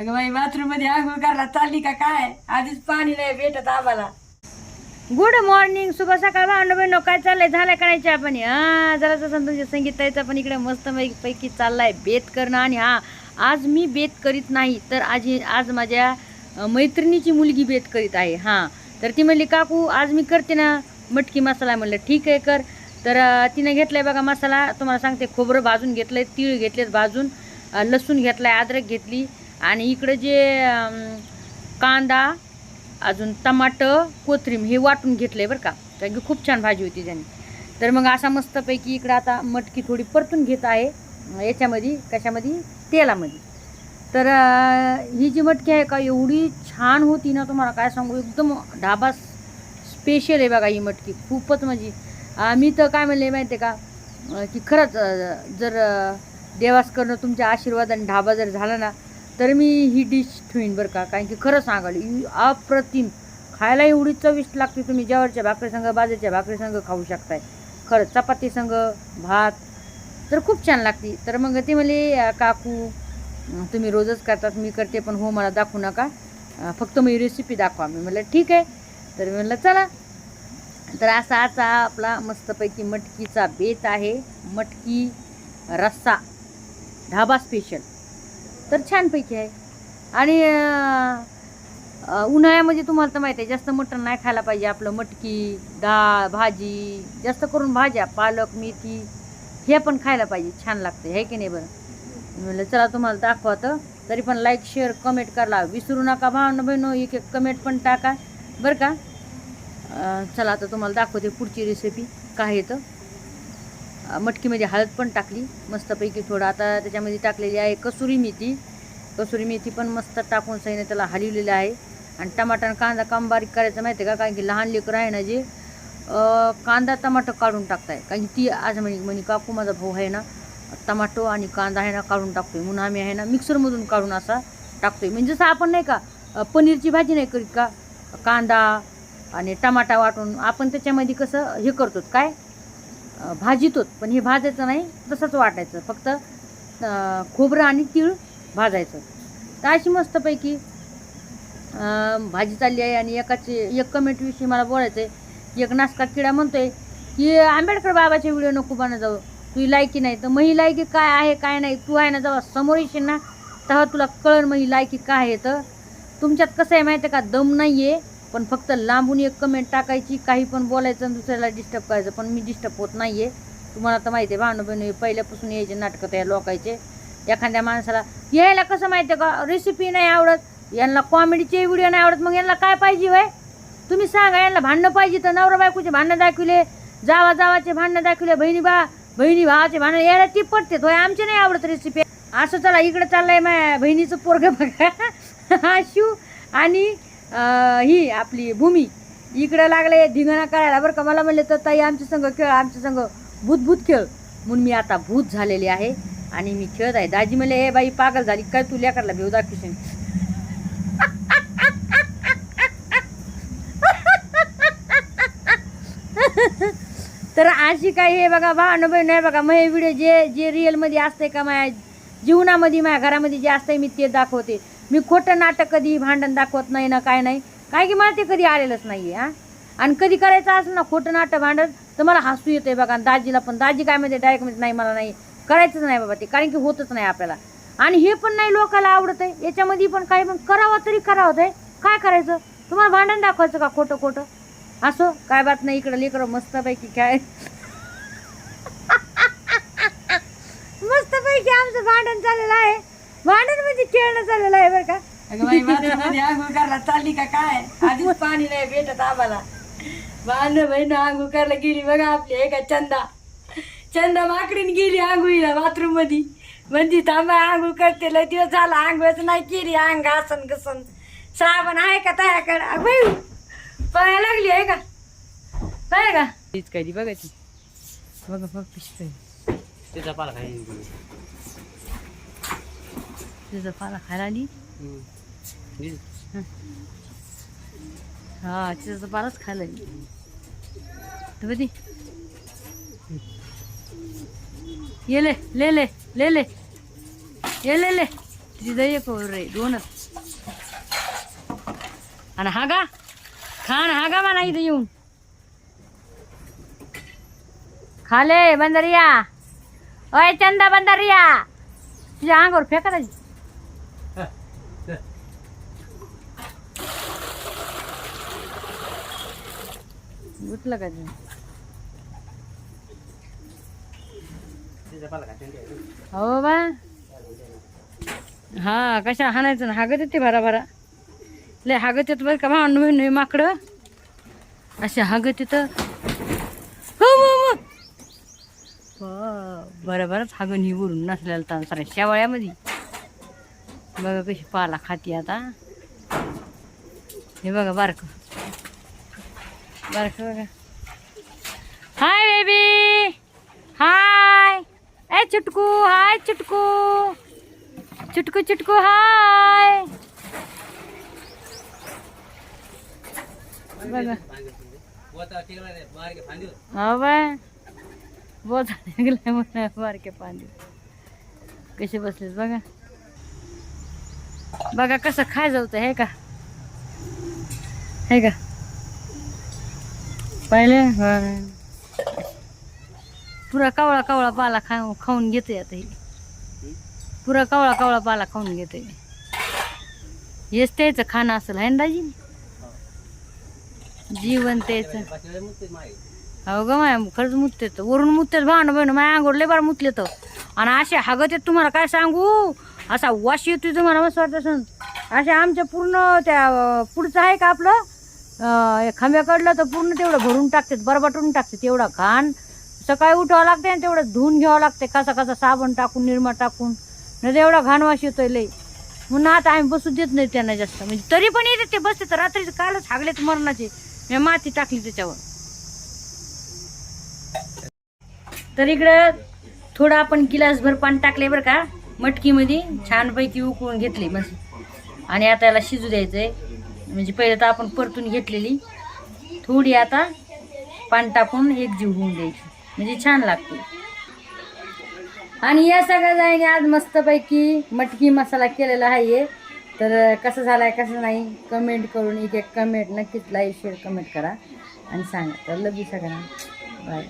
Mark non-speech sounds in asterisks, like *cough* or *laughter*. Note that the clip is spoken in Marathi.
अगं बाई बाथरूममध्ये आंघोळ करायला चालली का काय? आधीच पाणी नाही भेटत आम्हाला. गुड मॉर्निंग शुभ सकाळ भांडण बहिण काय चाललंय? झालं करायचे आपण हा जरा जसं तुमच्या संगीताचा पण इकडे मस्त पैकी चाललाय. बेत करणं आणि हा आज मी बेत करीत नाही तर आज आज माझ्या मैत्रिणीची मुलगी बेत करीत आहे. हां तर ती म्हणली काकू आज मी करते ना मटकी मसाला. म्हणलं ठीक आहे कर. तर अं, तिने घेतलाय बघा मसाला. तुम्हाला सांगते खोबरं भाजून घेतलंय तीळ घेतलेत भाजून लसूण लसूण घेतलाय अद्रक घेतली. आणि इकडं जे कांदा अजून टमाटर कोथिंबीर हे वाटून घेतलं आहे बरं का. कारण की खूप छान भाजी होती त्यांनी. तर मग असा मस्तपैकी इकडं आता मटकी थोडी परतून घेत आहे. याच्यामध्ये कशामध्ये? तेलामध्ये. तर ही जी मटकी आहे का एवढी छान होती ना तुम्हाला काय सांगू? एकदम ढाबा स्पेशल आहे बघा ही मटकी. खूपच म्हणजे मी तर काय म्हणले माहिती आहे का की खरंच जर देवास करणं तुमच्या आशीर्वादाने ढाबा जर झाला ना तर मी ही डिश ठेवीन बरं का कारण की खरं सांगाल अप्रतिम. खायला एवढी चविष्ट लागते तुम्ही ज्वारीच्या भाकरी संग बाजरीच्या भाकरी संग खाऊ शकताय. खरं चपाती संग भात तर खूप छान लागते. तर मग ते म्हणले काकू तुम्ही रोजच करतात मी करते पण हो मला दाखवू नका. फक्त मी रेसिपी दाखवा. मी म्हणलं ठीक आहे. तर मी म्हणलं चला. तर असा आजचा आपला मस्तपैकी मटकीचा बेत आहे. मटकी रस्सा. ढाबा स्पेशल तर छानपैकी आहे. आणि उन्हाळ्यामध्ये तुम्हाला तर माहिती आहे जास्त मटण नाही खायला पाहिजे आपलं. मटकी डाळ भाजी जास्त करून भाज्या पालक मेथी हे पण खायला पाहिजे. छान लागते हे की नाही बरं? म्हणलं चला तुम्हाला दाखवतं. तरी पण लाईक शेअर कमेंट करा. विसरू नका भावनं बहिणो एक एक कमेंट पण टाका. बरं का? चला आता तुम्हाला दाखवते पुढची रेसिपी काय येतं मटकीमध्ये हळद पण टाकली मस्तपैकी थोडं. आता त्याच्यामध्ये टाकलेली आहे कसुरी मेथी. कसुरी मेथी पण मस्त टाकून सईने त्याला हलवलेलं आहे. आणि टमाटर आणि कांदा काम बारीक करायचं माहिती आहे का? कारण की लहान लेकरं आहे ना जे कांदा टमाटो काढून टाकताय. कारण की ती आज म्हणे म्हणे काकू माझा भाऊ आहे ना टमाटो आणि कांदा आहे ना काढून टाकतोय. म्हणून आम्ही आहे ना मिक्सरमधून काढून असा टाकतोय. म्हणजे जसं आपण नाही का पनीरची भाजी नाही करीत का? कांदा आणि टमाटा वाटून आपण त्याच्यामध्ये कसं हे करतो काय? अं, होत पण हे भाजायचं नाही तसंच वाटायचं. फक्त खोबरं आणि तीळ भाजायचं. तर अशी मस्तपैकी भाजी चालली आहे आणि एकाची एक कमेंटविषयी मला बोलायचं आहे एक नासका किडा म्हणतोय की आंबेडकर बाबाचे व्हिडिओ नको बना जाऊ तुझी लायकी नाही. तर मग ही लायकी काय आहे काय नाही तू आहे ना जेव्हा समोर येशील ना तेव्हा तुला कळण मग ही लायकी काय आहे. तर तुमच्यात कसं आहे माहिती आहे का? दम नाही आहे पण फक्त लांबून एक कमेंट टाकायची काही पण बोलायचं आणि दुसऱ्याला डिस्टर्ब करायचं. पण मी डिस्टर्ब होत नाही आहे तुम्हाला तर माहिती आहे भावनं बहिणी पहिल्यापासून यायचे नाटकं त्या लोकायचे एखाद्या माणसाला यायला कसं माहिती आहे का? रेसिपी नाही आवडत. यांना कॉमेडीचे व्हिडिओ नाही आवडत. मग यांना काय पाहिजे वय तुम्ही सांगा यांना भांडणं पाहिजे तर नवरा बायकोचे भांडणं दाखविले जावा जावाचे भांडणं दाखविले बहिणी बा बहिणी भावाचे भांडणं यायला ती पडते होय आमचे नाही आवडत रेसिपी असं चला इकडं चाललंय माझ्या बहिणीचं पोरग बघा. *laughs* हा शिव आणि ही आपली भूमी. इकडं लागले धिंगाणा करायला बरं का. मला म्हणले तर ताई आमच्या संघ खेळ आमच्या संघ भूतभूत खेळ. म्हणून मी आता भूत झालेली आहे आणि मी खेळत आहे. दाजी म्हणले हे बाई पागल झाली. काय तू लेकरला भेऊ दाखवशील *laughs* तर अशी काही हे बघा बा अनुभव नाही बघा. मग हे व्हिडिओ जे जे रिअलमध्ये असते का माझ्या जीवनामध्ये माझ्या घरामध्ये जे असतंय मी ते दाखवते. मी खोटं नाटक कधी भांडण दाखवत नाही ना काय नाही. काय की मला ते कधी आलेलंच नाही आहे आणि कधी करायचं असलं ना खोटं नाटक भांडण तर मला हसू येते बघा. आणि दाजीला पण दाजी काय म्हणते डायरेक्ट म्हणजे नाही मला नाही. करायचंच नाही बाबा ते कारण की होतच नाही आपल्याला. आणि हे पण नाही लोकाला आवडत आहे. याच्यामध्ये पण काही पण करावं तरी करावं आहे काय करायचं? तुम्हाला भांडण दाखवायचं का खोटं खोटं? असो? काय बात नाही इकडं लेकरं मस्तपैकी काय *laughs* मस्तपैकी आमचं भांडण चाललेलं आहे. भांडण म्हणजे खेळणं चाललेलं आहे बरं का? अगं बाई बाथरूममध्ये आंघोळ करायला चालली का काय? आधीच पाणी नाही भेटत आम्हाला. भांडण बहीण आंघोळ करायला गेली बघा आपली हे का चंदा? चंदा माकडीने गेली आंघोळीला बाथरूममध्ये म्हणजे थांबा आंघोळ करते लय दिवस झाला आंघोळच नाही केली अंग आसन घसन साबण आहे का तयाकडे अगं पाया लागली आहे का? काय का? तीच काय ती. बघायची बघा बघ पिशवी. त्याचा पाला खाई तुझं पाला खायला आली हा तिचं पालाच खायला आली तर बघ ती. ये ले ले ले ले ले ये ले ले एक रे दोनच आणि हा गा हा गा इथं येऊन खाले बंदरिया ओय चंदा बंदरिया तुझ्या अंगावर फेका ताई. का हो बा. हा कशा हाणायचं ना हागत येते भरा भरा. लय हागत येत बरं का भांड आहे माकडं. असे हागत येतं हो, हो, हो. बरं बरंच हागण ही उरून नसलेलं ताण शेवाळ्यामध्ये. बघा कशी पाला खाती आता. हे बघा बारकं. बारक बघा. Hi baby hi. ए चुटकू. हाय चुटकू. चुटकू चुटकू. हाय. बघा. बोता बाय. बारके पाणी कसे बसलेत बघा. बघा कसं खाय जाऊत हे का? हे का? पहिले? पुरा कावळा कावळा पाला खाऊ खाऊन घेते आता हे. पुरा कावळा कावळा पाला खाऊन घेते हेच त्याचं खाणं असेल आहे ना दाजी? जीवन त्याचं. हो ग माय खरंच मुतते तर वरून मुततेच भांड बहिण माया अंगोर लय बार मुतले तर आणि असे हागत येत तुम्हाला काय सांगू? असा वाश येतोय तुम्हाला मस्त वाटत असे. आमच्या पूर्ण त्या पुढचं आहे का आपलं? खांब्या काढलं तर पूर्ण तेवढं भरून टाकते बरबाटून टाकते तेवढा घाण. सकाळी उठावं लागते आणि तेवढं धुवून घ्यावं लागते कसा कसा साबण टाकून निरमा टाकून. नाही तर एवढा घाणवाश येतोय लय म्हणून आता आम्ही बसू देत नाही त्यांना जास्त. म्हणजे तरी पण येते ते बसते तर रात्रीचं कालच हागलेत मरणाचे. मी माती टाकली त्याच्यावर. तर इकडं थोडं आपण गिलासभर पाणी टाकले बरं का मटकीमध्ये. छानपैकी उकळून घेतली मस्त आणि आता याला शिजू द्यायचं आहे म्हणजे पहिले तर आपण परतून घेतलेली. थोडी आता पान टाकून एक जीव होऊन द्यायची. म्हणजे छान लागते. आणि या सगळ्या जाईने आज मस्तपैकी मटकी मसाला केलेला आहे. तर कसं झालाय कसं नाही कमेंट करून एक एक कमेंट नक्कीच लाईक शेअर कमेंट करा. आणि सांगा. तर लगेच सगळ्यांना. बाय